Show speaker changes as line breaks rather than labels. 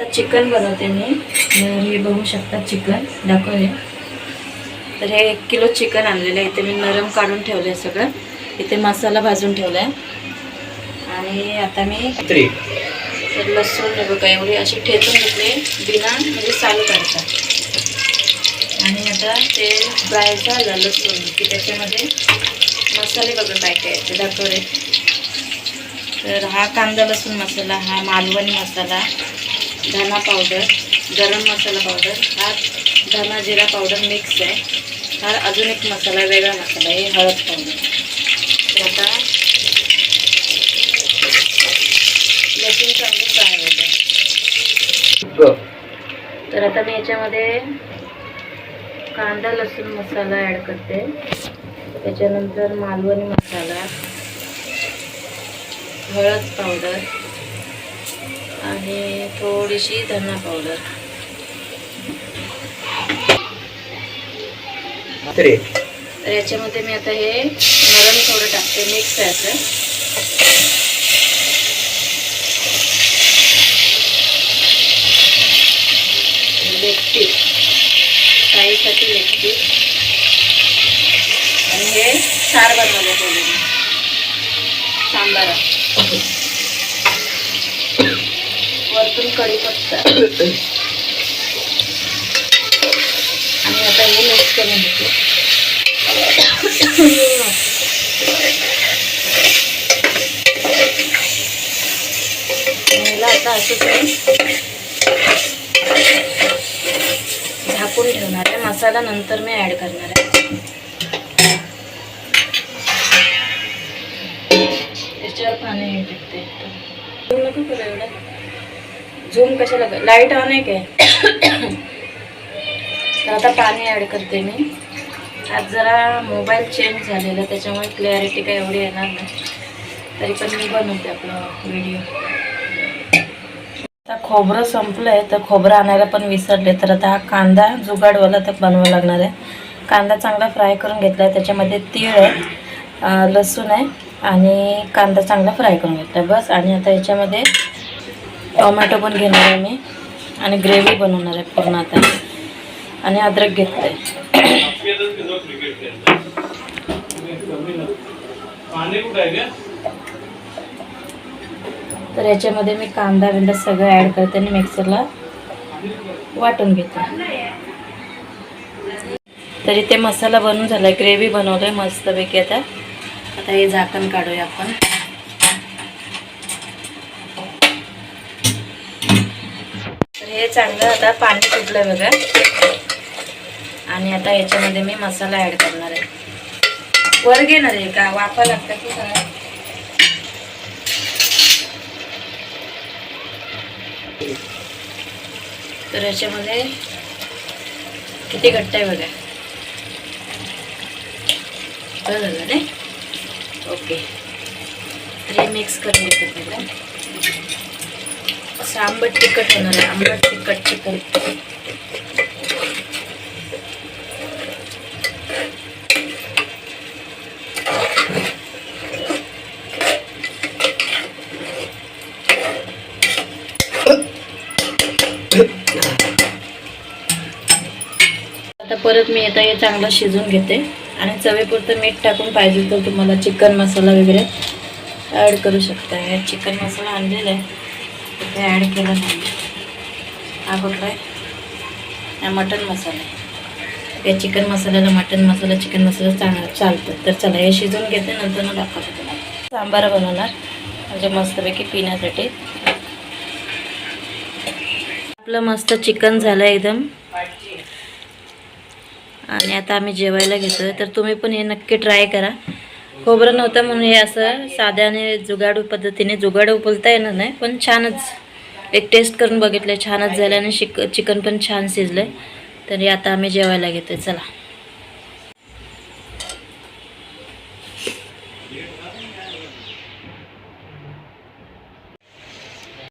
आता चिकन बनवते मी. तर हे बघू शकता चिकन. दाखवले तर हे एक किलो चिकन आणलेलं आहे. इथे मी नरम काढून ठेवलं आहे सगळं. इथे मसाला भाजून ठेवला आहे आणि आता मी
त्रे
तर लसूण हे बघा एवढी अशी ठेचून घेतली. बिना म्हणजे साल काढतात आणि आता ते फ्राय झालं लसूण की त्याच्यामध्ये मसाले बघा काय काय ते दाखवले तर हा कांदा लसूण मसाला हा मालवणी मसाला धना पावडर गरम मसाला पावडर हा धना जिरा पावडर मिक्स आहे. हा अजून एक मसाला वेगळा मसाला आहे हळद पावडर तर आता लसूण चांगलं फ्राय होतं तर आता मी याच्यामध्ये कांदा लसूण मसाला ॲड करते. त्याच्यानंतर मालवणी मसाला हळद पावडर आणि थोडीशी धना पावडर
त्रे.
याच्यामध्ये मी आता हे नरम थोडं टाकते मिक्स आहे असं. लेगपीस साईसाठी लेगपीस आणि हे सार बनवलं मी सांबारा. वरतून कढीपत्ता आणि आता हे मिक्स करून घेते. आता असं झाकून ठेवणार आहे. मसाला नंतर मी ॲड करणार आहे. त्याच्यावर पाणी टाकते. नको एवढं. झूम कशाला लाइट ऑन आहे काय? तर आता पाणी ॲड करते मी. आज जरा मोबाईल चेंज झालेला त्याच्यामुळे क्लॅरिटी काय एवढी येणार नाही. तरी पण मी बनवते आपला व्हिडिओ आता खोबरं संपलं आहे तर खोबरं आणायला पण विसरले. तर आता हा कांदा जुगाडवाला तर बनवावा लागणार आहे. कांदा चांगला फ्राय करून घेतला आहे त्याच्यामध्ये तीळ आहे लसूण आहे आणि कांदा चांगला फ्राय करून घेतला आहे बस आणि आता याच्यामध्ये टोमॅटो पण घेणार आहे मी. आणि ग्रेव्ही बनवणार आहे पूर्ण आता. आणि अद्रक घेतलं आहे तर याच्यामध्ये मी कांदा बिंदा सगळं ॲड करते आणि मिक्सरला वाटून घेते. तरी ते मसाला बनून झाला आहे ग्रेव्ही बनवलं आहे मस्तपैकी आता. आता हे झाकण काढूया आपण. हे चांगलं आता पाणी सुटलं बघा. आणि आता याच्यामध्ये मी मसाला ॲड करणार आहे. वर घेणार आहे का? वाफा लागतं की काय तर याच्यामध्ये किती घट्ट आहे बघा? झालं नाही? ओके. तर हे मिक्स करून घेते बघा. असं आंबट तिखट होणार आहे आंबट तिखट चिकन आता परत मी आता हे चांगलं शिजून घेते. आणि चवीपुरतं मीठ टाकून पाहिजे तर तुम्हाला चिकन मसाला वगैरे ॲड करू शकता. चिकन मसाला आणलेला आहे. हे ॲड केला नाही हा कुठला आहे हा मटन मसाला. या चिकन मसाल्याला मटन मसाला चिकन मसाला चांगला चालतं. तर चला हे शिजून घेते नंतर मग दाखवते तुम्हाला. सांबार बनवणार. म्हणजे मस्तपैकी पिण्यासाठी. आपलं मस्त चिकन झालं एकदम. आणि आता आम्ही जेवायला घेतो आहे तर तुम्ही पण हे नक्की ट्राय करा. खोबरं नव्हतं म्हणून हे असं साध्याने जुगाडू पद्धतीने जुगाडू बोलता येणार नाही पण छानच. एक टेस्ट करून बघितलं छानच झालं आणि शिक चिकन पण छान शिजलं. तरी आता आम्ही जेवायला घेतो चला.